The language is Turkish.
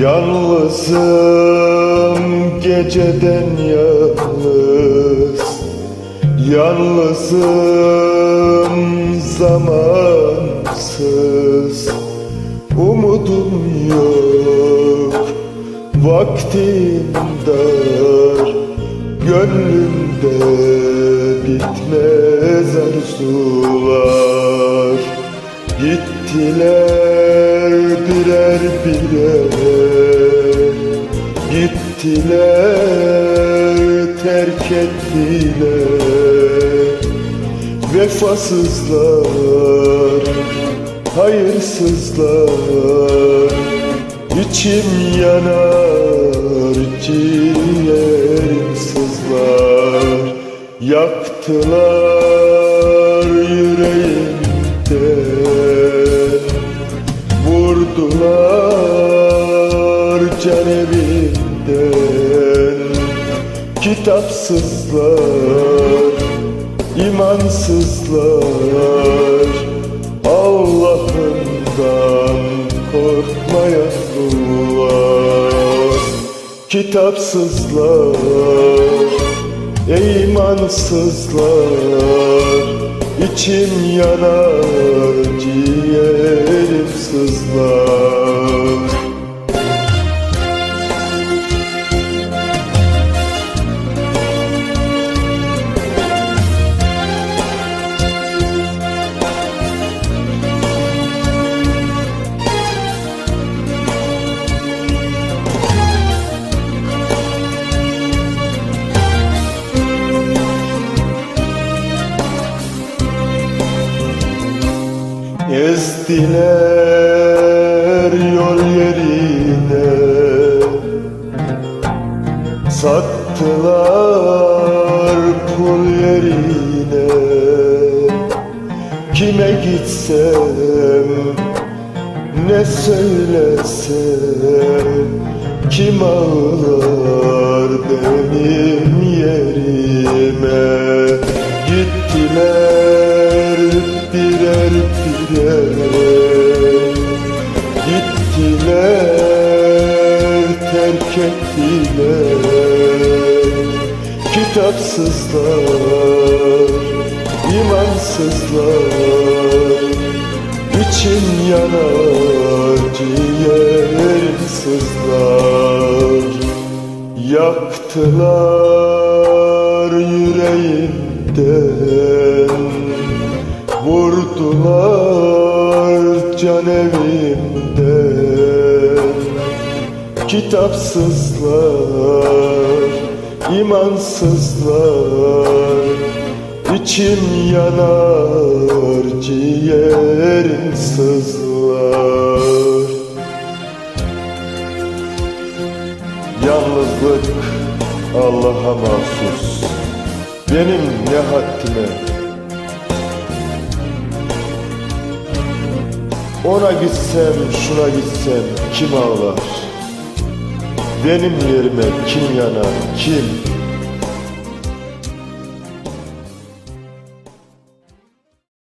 Yalnızım geceden yalnız. Yalnızım zamansız. Umudum yok Vaktim dar. Gönlümde bitmez arzular. Gittiler birer birer Gittiler terk ettiler. Vefasızlar, hayırsızlar İçim yanar, ciğerim sızlar. Yaktılar Kitapsızlar, imansızlar. Allah'ından korkmayan var Kitapsızlar, imansızlar. İçim yanar, ciğerim sızlar Ezdiler yol yerine. Sattılar pul yerine. Kime gitsem ne söylesem Kim ağlar benim yerime? Gittiler terk ettiler. Kitapsızlar, imansızlar. İçim yanar, ciğerim sızlar Yaktılar yüreğimden. Vurdular can evimden Kitapsızlar, imansızlar İçim yanar, ciğerim sızlar Yalnızlık Allah'a mahsus Benim ne haddime? Ona gitsem şuna gitsem kim ağlar Benim yerime kim yanar kim